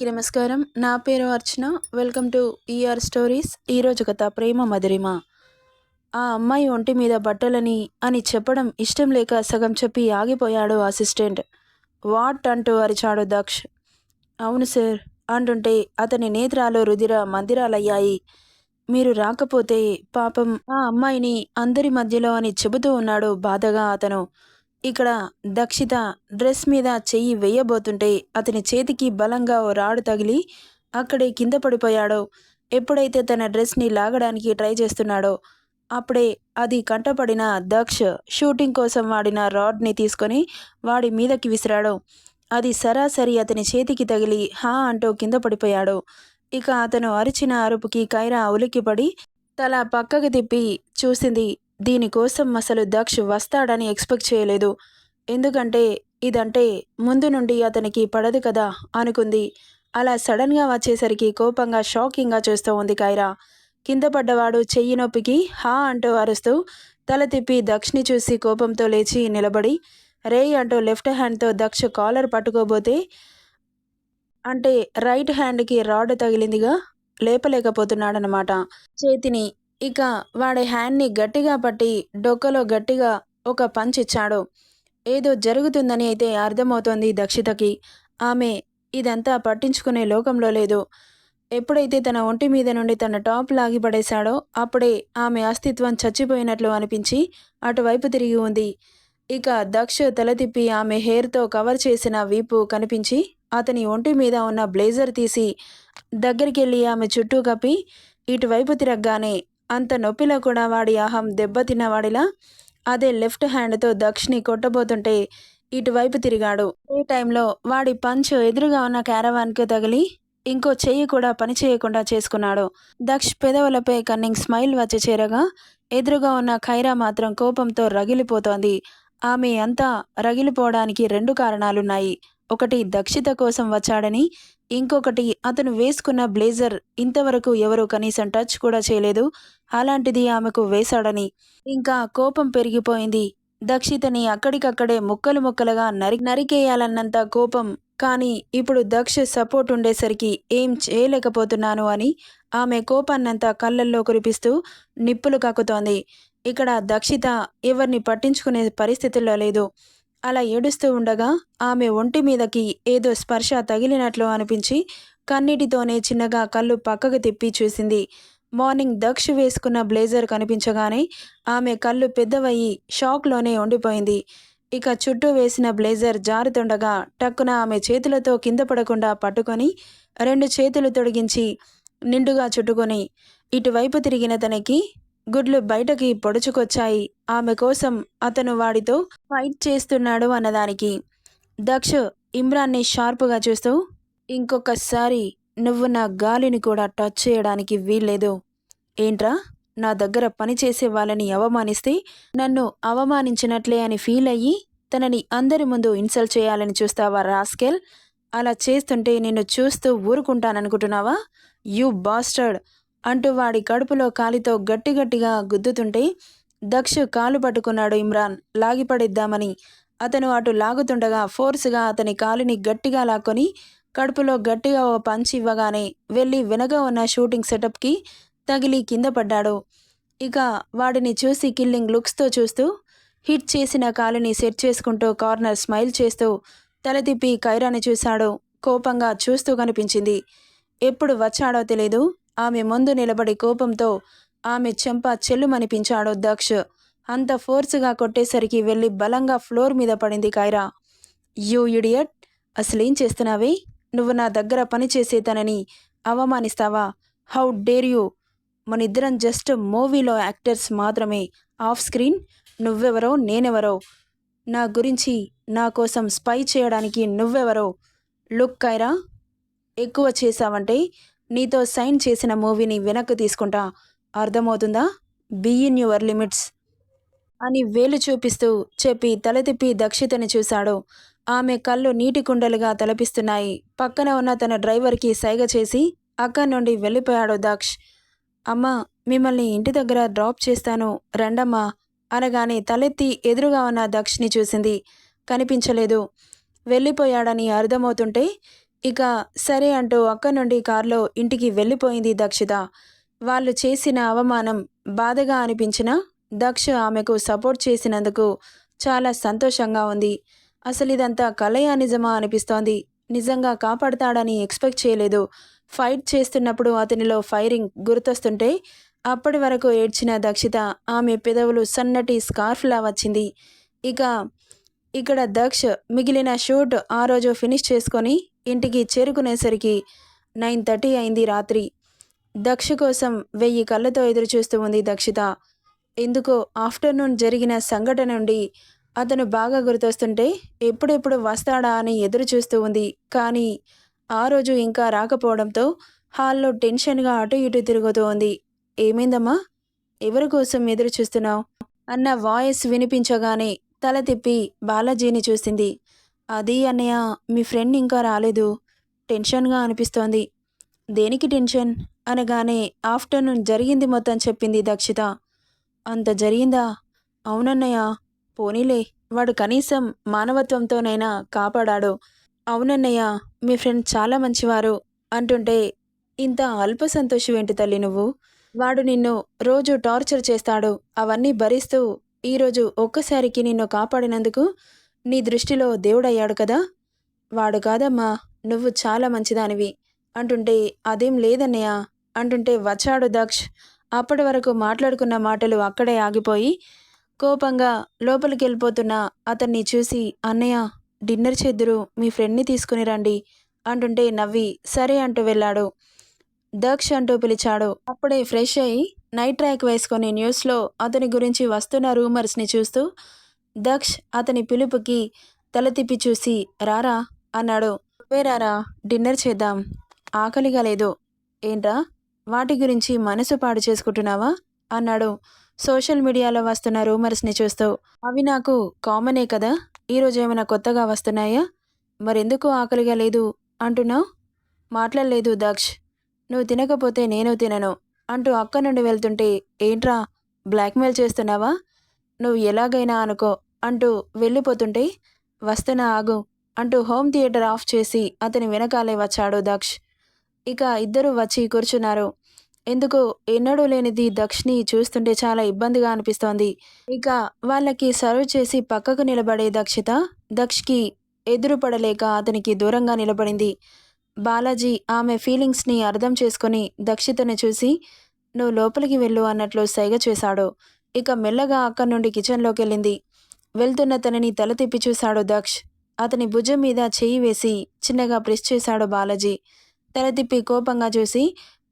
అందరికీ నమస్కారం. నా పేరు Archana. Welcome to ER stories ఈరోజు కథ ప్రేమ మధురిమ. ఆ అమ్మాయి ఒంటి మీద బట్టలని అని చెప్పడం ఇష్టం లేక సగం చెప్పి ఆగిపోయాడు అసిస్టెంట్. వాట్ అంటూ అరిచాడు దక్ష్. అవును సార్ అంటుంటే అతని నేత్రాలు రుదిర మందిరాలయ్యాయి. మీరు రాకపోతే పాపం ఆ అమ్మాయిని అందరి మధ్యలో అని చెబుతూ ఉన్నాడు బాధగా అతను. ఇక్కడ దక్షిత డ్రెస్ మీద చెయ్యి వేయబోతుంటే అతని చేతికి బలంగా ఓ రాడు తగిలి అక్కడే కింద పడిపోయాడో. ఎప్పుడైతే తన డ్రెస్ని లాగడానికి ట్రై చేస్తున్నాడో అప్పుడే అది కంటపడిన దక్ష షూటింగ్ కోసం వాడిన రాడ్ని తీసుకొని వాడి మీదకి విసిరాడు. అది సరాసరి అతని చేతికి తగిలి హా అంటూ కింద పడిపోయాడు. ఇక అతను అరిచిన అరుపుకి కైరా ఉలిక్కిపడి తల పక్కకి తిప్పి చూసింది దీనికోసం అసలు దక్ష్ వస్తాడని ఎక్స్పెక్ట్ చేయలేదు. ఎందుకంటే ఇదంటే ముందు నుండి అతనికి పడదు కదా అనుకుంది. అలా సడన్గా వచ్చేసరికి కోపంగా షాకింగ్గా చూస్తూ ఉంది కైరా. కింద పడ్డవాడు చెయ్యి నొప్పికి హా అంటూ అరుస్తూ తల తిప్పి దక్షిని చూసి కోపంతో లేచి నిలబడి రే అంటూ లెఫ్ట్ హ్యాండ్తో దక్ష కాలర్ పట్టుకోబోతే అంటే రైట్ హ్యాండ్కి రాడ్ తగిలిందిగా లేపలేకపోతున్నాడనమాట చేతిని ఇక వాడి హ్యాండ్ని గట్టిగా పట్టి డొక్కలో గట్టిగా ఒక పంచ్ ఇచ్చాడు. ఏదో జరుగుతుందని అయితే అర్థమవుతోంది దక్షితకి. ఆమె ఇదంతా పట్టించుకునే లోకంలో లేదు. ఎప్పుడైతే తన ఒంటి మీద నుండి తన టాప్ లాగి పడేశాడో అప్పుడే ఆమె అస్తిత్వం చచ్చిపోయినట్లు అనిపించి అటువైపు తిరిగి ఉంది. ఇక దక్ష తల తిప్పి ఆమె హెయిర్తో కవర్ చేసిన వీపు కనిపించి అతని ఒంటి మీద ఉన్న బ్లేజర్ తీసి దగ్గరికెళ్ళి ఆమె చుట్టూ కప్పి ఇటువైపు తిరగగానే అంత నొప్పిలో కూడా వాడి అహం దెబ్బతిన్నవాడిలా అదే లెఫ్ట్ హ్యాండ్తో దక్షిణి కొట్టబోతుంటే ఇటువైపు తిరిగాడు. ఈ టైంలో వాడి పంచ్ ఎదురుగా ఉన్న క్యారవాన్కి తగిలి ఇంకో చెయ్యి కూడా పని చేయకుండా చేసుకున్నాడు. దక్ష్ పెదవులపై కన్నింగ్ స్మైల్ వచ్చి చేరగా ఎదురుగా ఉన్న ఖైరా మాత్రం కోపంతో రగిలిపోతోంది. ఆమె అంతా రగిలిపోవడానికి రెండు కారణాలున్నాయి. ఒకటి దక్షిత కోసం వచ్చాడని ఇంకొకటి అతను వేసుకున్న బ్లేజర్ ఇంతవరకు ఎవరు కనీసం టచ్ కూడా చేయలేదు. అలాంటిది ఆమెకు వేశాడని. ఇంకా కోపం పెరిగిపోయింది. దక్షితని అక్కడికక్కడే ముక్కలు ముక్కలుగా నరి నరికేయాలన్నంత కోపం. కానీ ఇప్పుడు దక్ష సపోర్ట్ ఉండేసరికి ఏం చేయలేకపోతున్నాను అని ఆమె కోపాన్నంతా కళ్ళల్లో కురిపిస్తూ నిప్పులు కక్కుతోంది ఇక్కడ దక్షిత ఎవరిని పట్టించుకునే పరిస్థితుల్లో లేదు. అలా ఏడుస్తూ ఉండగా ఆమె ఒంటి మీదకి ఏదో స్పర్శ తగిలినట్లు అనిపించి కన్నీటితోనే చిన్నగా కళ్ళు పక్కకు తిప్పి చూసింది. మార్నింగ్ దక్ష వేసుకున్న బ్లేజర్ కనిపించగానే ఆమె కళ్ళు పెద్దవయ్యి షాక్లోనే ఉండిపోయింది. ఇక చుట్టూ వేసిన బ్లేజర్ జారుతుండగా టక్కున ఆమె చేతులతో కింద పడకుండా పట్టుకొని రెండు చేతులు తొడిగించి నిండుగా చుట్టుకొని ఇటువైపు తిరిగిన తనకి గుడ్లు బయటకి పొడుచుకొచ్చాయి. ఆమె కోసం అతను వాడితో ఫైట్ చేస్తున్నాడు అన్నదానికి. దక్ష ఇమ్రాన్ని షార్ప్గా చూస్తూ ఇంకొకసారి నువ్వు నా గాలిని కూడా టచ్ చేయడానికి వీల్లేదు. ఏంట్రా? నా దగ్గర పనిచేసే వాళ్ళని అవమానిస్తే నన్ను అవమానించినట్లే అని ఫీల్ అయ్యి తనని అందరి ముందు ఇన్సల్ట్ చేయాలని చూస్తావా రాస్కెల్? అలా చేస్తుంటే నిన్ను చూస్తూ ఊరుకుంటాననుకుంటున్నావా? You bastard! అంటూ వాడి కడుపులో కాలితో గట్టి గట్టిగా గుద్దుతుంటే దక్ష కాలు పట్టుకున్నాడు ఇమ్రాన్. లాగిపడిద్దామని. అతను అటు లాగుతుండగా ఫోర్స్గా అతని కాలుని గట్టిగా లాక్కొని కడుపులో గట్టిగా ఓ పంచి ఇవ్వగానే వెళ్ళి వెనక ఉన్న షూటింగ్ సెటప్కి తగిలి కింద పడ్డాడు. ఇక వాడిని చూసి కిల్లింగ్ లుక్స్తో చూస్తూ హిట్ చేసిన కాలుని సెట్ చేసుకుంటూ కార్నర్ స్మైల్ చేస్తూ తల తిప్పి కైరాని చూశాడు. కోపంగా చూస్తూ కనిపించింది. ఎప్పుడు వచ్చాడో తెలీదు. ఆమె ముందు నిలబడి కోపంతో ఆమె చెంప చెల్లుమనిపించాడు దక్ష్. అంత ఫోర్స్గా కొట్టేసరికి వెళ్ళి బలంగా ఫ్లోర్ మీద పడింది కైరా. You idiot! అసలేం చేస్తున్నావే? నువ్వు నా దగ్గర పని తనని అవమానిస్తావా? How dare you! మనిద్దరం జస్ట్ మూవీలో యాక్టర్స్ మాత్రమే. ఆఫ్ స్క్రీన్ నువ్వెవరో నేనెవరో. నా గురించి నా కోసం స్పై చేయడానికి నువ్వెవరో. లుక్ కైరా! ఎక్కువ చేశావంటే నీతో సైన్ చేసిన మూవీని వెనక్కి తీసుకుంటా. అర్థమవుతుందా? Be in your limits. అని వేలు చూపిస్తూ చెప్పి తలతిప్పి దక్షితని చూశాడు. ఆమె కళ్ళు నీటి కుండలుగా తలపిస్తున్నాయి. పక్కన ఉన్న తన డ్రైవర్కి సైగ చేసి అక్కడి నుండి వెళ్ళిపోయాడు దక్ష్. అమ్మా మిమ్మల్ని ఇంటి దగ్గర డ్రాప్ చేస్తాను రండమ్మా అనగానే తలెత్తి ఎదురుగా ఉన్న దక్షిని చూసింది. కనిపించలేదు. వెళ్ళిపోయాడని అర్థమవుతుంటే ఇక సరే అంటూ అక్కడి నుండి కారులో ఇంటికి వెళ్ళిపోయింది దక్షిత. వాళ్ళు చేసిన అవమానం బాధగా అనిపించినా దక్ష ఆమెకు సపోర్ట్ చేసినందుకు చాలా సంతోషంగా ఉంది. అసలు ఇదంతా కలయా నిజమా అనిపిస్తోంది. నిజంగా కాపాడతాడని ఎక్స్పెక్ట్ చేయలేదు. ఫైట్ చేస్తున్నప్పుడు అతనిలో ఫైరింగ్ గుర్తొస్తుంటే అప్పటి వరకు ఏడ్చిన దక్షిత ఆమె పెదవులు సన్నటి స్కార్ఫ్లా వచ్చింది. ఇక ఇక్కడ దక్ష మిగిలిన షూట్ ఆ రోజు ఫినిష్ చేసుకొని ఇంటికి చేరుకునేసరికి నైన్ థర్టీ అయింది రాత్రి. దక్ష కోసం వెయ్యి కళ్ళతో ఎదురుచూస్తూ ఉంది దక్షిత. ఎందుకో ఆఫ్టర్నూన్ జరిగిన సంఘటన నుండి అతను బాగా గుర్తొస్తుంటే ఎప్పుడెప్పుడు వస్తాడా అని ఎదురు చూస్తూ ఉంది. కానీ ఆ రోజు ఇంకా రాకపోవడంతో హాల్లో టెన్షన్గా అటు ఇటు తిరుగుతూ ఉంది. ఏమైందమ్మా? ఎవరి కోసం ఎదురు చూస్తున్నావు అన్న వాయిస్ వినిపించగానే తల తిప్పి బాలాజీని చూసింది. అది అన్నయ్య మీ ఫ్రెండ్ ఇంకా రాలేదు. టెన్షన్గా అనిపిస్తోంది. దేనికి టెన్షన్? అనగానే ఆఫ్టర్నూన్ జరిగింది మొత్తం చెప్పింది దక్షిత. అంత జరిగిందా? అవునన్నయ్య పోనీలే. వాడు కనీసం మానవత్వంతోనైనా కాపాడాడు. అవునన్నయ్య మీ ఫ్రెండ్ చాలా మంచివారు. అంటుంటే ఇంత అల్ప సంతోషమేంటి తల్లి నువ్వు? వాడు నిన్ను రోజు టార్చర్ చేస్తాడు. అవన్నీ భరిస్తూ ఈరోజు ఒక్కసారికి నిన్ను కాపాడినందుకు నీ దృష్టిలో దేవుడయ్యాడు కదా? వాడు కాదమ్మా నువ్వు చాలా మంచిదానివి. అంటుంటే అదేం లేదన్నయ్య. అంటుంటే వచ్చాడు దక్ష్. అప్పటి వరకు మాట్లాడుకున్న మాటలు అక్కడే ఆగిపోయి కోపంగా లోపలికి వెళ్ళిపోతున్న అతన్ని చూసి అన్నయ్య డిన్నర్ చేద్దురు మీ ఫ్రెండ్ని తీసుకుని రండి. అంటుంటే నవ్వి సరే అంటూ వెళ్ళాడు. దక్ష్ అంటూ పిలిచాడు. అప్పుడే ఫ్రెష్ అయ్యి నైట్ ట్రాక్ వేసుకొని న్యూస్లో అతని గురించి వస్తున్న రూమర్స్ని చూస్తూ దక్ష్ అతని పిలుపుకి తల తిప్పి చూసి రారా అన్నాడు. రారా డిన్నర్ చేద్దాం. ఆకలిగా లేదు. ఏంట్రా వాటి గురించి మనసు పాడు చేసుకుంటున్నావా? అన్నాడు. సోషల్ మీడియాలో వస్తున్న రూమర్స్ని చూస్తూ అవి నాకు కామనే కదా? ఈరోజు ఏమైనా కొత్తగా వస్తున్నాయా? మరెందుకు ఆకలిగా లేదు? అంటున్నావు? మాట్లాడలేదు దక్ష్. నువ్వు తినకపోతే నేను తినను. అంటూ అక్క నుండి వెళ్తుంటే ఏంట్రా బ్లాక్మెయిల్ చేస్తున్నావా? నువ్వు ఎలాగైనా అనుకో అంటూ వెళ్ళిపోతుంటే వస్తేనా ఆగు అంటూ హోమ్ థియేటర్ ఆఫ్ చేసి అతని వెనకాలే వచ్చాడు దక్ష్. ఇక ఇద్దరు వచ్చి కూర్చున్నారు. ఎందుకు ఎన్నడూ లేనిది దక్షిని చూస్తుంటే చాలా ఇబ్బందిగా అనిపిస్తోంది. ఇక వాళ్ళకి సర్వ్ చేసి పక్కకు నిలబడే దక్షిత దక్షికి ఎదురుపడలేక అతనికి దూరంగా నిలబడింది. బాలాజీ ఆమె ఫీలింగ్స్ని అర్థం చేసుకొని దక్షితను చూసి నువ్వు లోపలికి వెళ్ళు అన్నట్లు సైగ చేశాడు. ఇక మెల్లగా అక్కడి నుండి కిచెన్లోకి వెళ్ళింది వెళ్తున్న తనని తల తిప్పి చూశాడు దక్ష్. అతని భుజం మీద చేయి వేసి చిన్నగా ప్రెస్ చేశాడు బాలాజీ. తల తిప్పి కోపంగా చూసి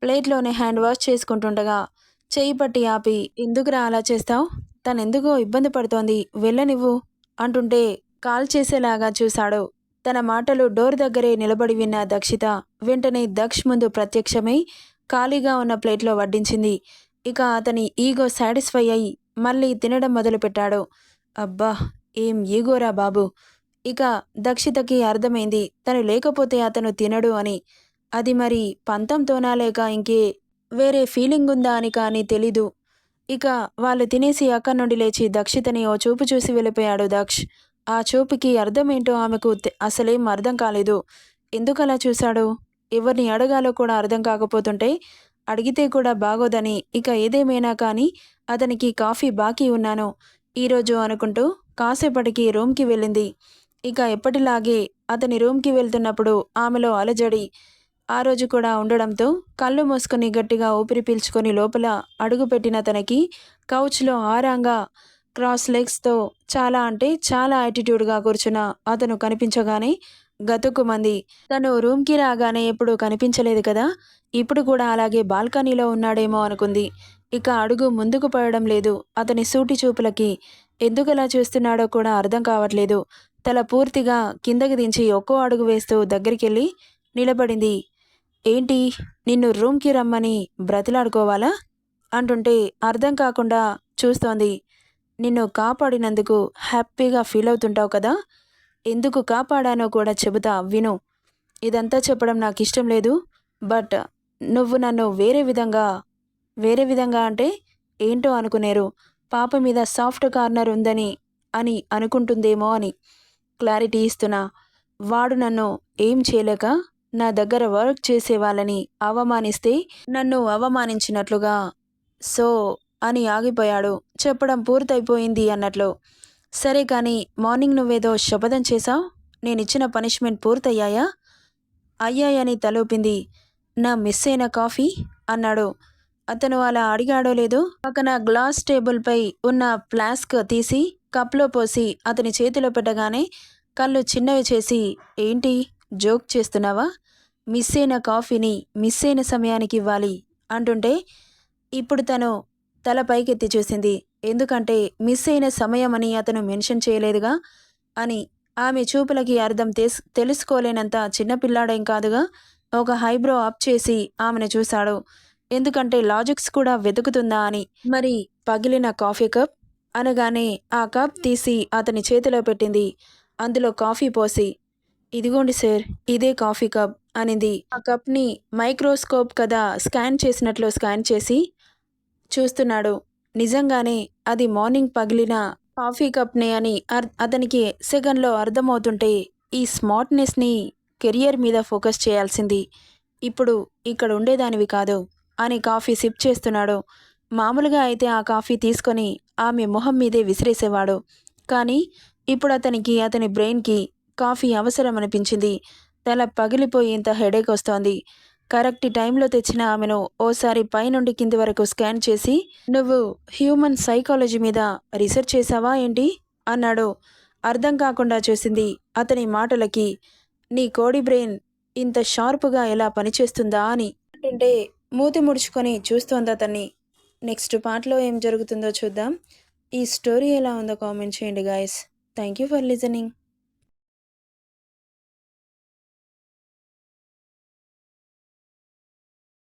ప్లేట్లోనే హ్యాండ్ వాష్ చేసుకుంటుండగా చేయి పట్టి ఆపి ఎందుకురా అలా చేస్తావు? తనెందుకో ఇబ్బంది పడుతోంది. వెళ్ళనివ్వు అంటుంటే కాల్ చేసేలాగా చూశాడు. తన మాటలు డోర్ దగ్గరే నిలబడి విన్న దక్షిత వెంటనే దక్ష్ ముందు ప్రత్యక్షమై ఖాళీగా ఉన్న ప్లేట్లో వడ్డించింది. ఇక అతని ఈగో సాటిస్ఫై అయి మళ్ళీ తినడం మొదలుపెట్టాడు. అబ్బా ఏం ఈగోరా బాబు? ఇక దక్షితకి అర్థమైంది తను లేకపోతే అతను తినడు అని. అది మరి పంతంతోనా లేక ఇంకే వేరే ఫీలింగ్ ఉందా అని కానీ తెలీదు. ఇక వాళ్ళు తినేసి అక్కడి నుండి లేచి దక్షితని ఓ చూపు చూసి వెళ్ళిపోయాడు దక్ష్. ఆ చూపుకి అర్థమేంటో ఆమెకు అసలేం అర్థం కాలేదు. ఎందుకలా చూశాడు? ఎవరిని అడగాలో కూడా అర్థం కాకపోతుంటే అడిగితే కూడా బాగోదని ఇక ఏదేమైనా కానీ అతనికి కాఫీ బాకీ ఉన్నాను. ఈరోజు అనుకుంటూ కాసేపటికి రూమ్కి వెళ్ళింది. ఇక ఎప్పటిలాగే అతని రూమ్కి వెళ్తున్నప్పుడు ఆమెలో అలజడి. ఆ రోజు కూడా ఉండడంతో కళ్ళు మూసుకొని గట్టిగా ఊపిరి పీల్చుకొని లోపల అడుగుపెట్టిన తనకి కౌచ్లో ఆరాంగా క్రాస్ లెగ్స్తో చాలా అంటే చాలా యాటిట్యూడ్గా కూర్చున్న అతను కనిపించగానే గతుక్కుమంది తను రూమ్కి రాగానే ఎప్పుడు కనిపించలేదు కదా? ఇప్పుడు కూడా అలాగే బాల్కనీలో ఉన్నాడేమో అనుకుంది. ఇక అడుగు ముందుకు పడడం లేదు. అతని సూటి చూపులకి ఎందుకలా చూస్తున్నాడో కూడా అర్థం కావట్లేదు. తల పూర్తిగా కిందకి దించి ఒక్కో అడుగు వేస్తూ దగ్గరికెళ్ళి నిలబడింది. ఏంటి నిన్ను రూమ్కి రమ్మని బ్రతిలాడుకోవాలా? అంటుంటే అర్థం కాకుండా చూస్తోంది. నిన్ను కాపాడినందుకు హ్యాపీగా ఫీల్ అవుతుంటావు కదా? ఎందుకు కాపాడానో కూడా చెబుతా విను. ఇదంతా చెప్పడం నాకు ఇష్టం లేదు బట్ నువ్వు నన్ను వేరే విధంగా వేరే విధంగా అంటే ఏంటో అనుకునేరు. పాప మీద సాఫ్ట్ కార్నర్ ఉందని అని అనుకుంటుందేమో అని క్లారిటీ ఇస్తున్నా. వాడు నన్ను ఏం చేయలేక నా దగ్గర వర్క్ చేసే వాళ్ళని అవమానిస్తే నన్ను అవమానించినట్లుగా. సో అని ఆగిపోయాడు. చెప్పడం పూర్తయిపోయింది అన్నట్లు. సరే కానీ మార్నింగ్ నువ్వేదో శపథం చేశావు? నేనిచ్చిన పనిష్మెంట్ పూర్తయ్యాయా? అయ్యాయని తలూపింది? నా మిస్ అయిన కాఫీ? అన్నాడు. అతను అలా అడిగాడో లేదో? పక్కన గ్లాస్ టేబుల్పై ఉన్న ఫ్లాస్క్ తీసి కప్లో పోసి అతని చేతిలో పెట్టగానే కళ్ళు చిన్నవి చేసి ఏంటి? జోక్ చేస్తున్నావా? మిస్ అయిన కాఫీని మిస్ అయిన సమయానికి ఇవ్వాలి అంటుంటే ఇప్పుడు తను తల పైకెత్తి చూసింది. ఎందుకంటే మిస్ అయిన సమయం అని అతను మెన్షన్ చేయలేదుగా అని ఆమె చూపులకి అర్థం తెస్ తెలుసుకోలేనంత చిన్నపిల్లాడేం కాదుగా. ఒక హైబ్రో అప్ చేసి ఆమెను చూశాడు. ఎందుకంటే లాజిక్స్ కూడా వెతుకుతుందా అని. మరి పగిలిన కాఫీ కప్? అనగానే ఆ కప్ తీసి అతని చేతిలో పెట్టింది. అందులో కాఫీ పోసి ఇదిగోండి సార్ ఇదే కాఫీ కప్ అనింది. ఆ కప్ని మైక్రోస్కోప్ కదా స్కాన్ చేసినట్లు స్కాన్ చేసి చూస్తున్నాడు. నిజంగానే అది మార్నింగ్ పగిలిన కాఫీ కప్నే అని అర్ అతనికి సెకండ్లో అర్థమవుతుంటే ఈ స్మార్ట్నెస్ని కెరియర్ మీద ఫోకస్ చేయాల్సింది. ఇప్పుడు ఇక్కడ ఉండేదానివి కాదు అని కాఫీ సిప్ చేస్తున్నాడు. మామూలుగా అయితే ఆ కాఫీ తీసుకొని ఆమె మొహం మీదే విసిరేసేవాడు. కానీ ఇప్పుడు అతనికి అతని బ్రెయిన్కి కాఫీ అవసరం అనిపించింది తల పగిలిపోయేంత హెడేక్ వస్తోంది. కరెక్ట్ టైంలో తెచ్చిన ఆమెను ఓసారి పైనుండి కింది వరకు స్కాన్ చేసి నువ్వు హ్యూమన్ సైకాలజీ మీద రీసెర్చ్ చేసావా ఏంటి? అన్నాడు. అర్థం కాకుండా చూసింది అతని మాటలకి నీ కోడి బ్రెయిన్ ఇంత షార్ప్గా ఎలా పనిచేస్తుందా? అని అంటుంటే మూతి ముడుచుకొని చూస్తోంది అతన్ని. నెక్స్ట్ పార్ట్లో ఏం జరుగుతుందో చూద్దాం. ఈ స్టోరీ ఎలా ఉందో కామెంట్ చేయండి guys. Thank you for listening.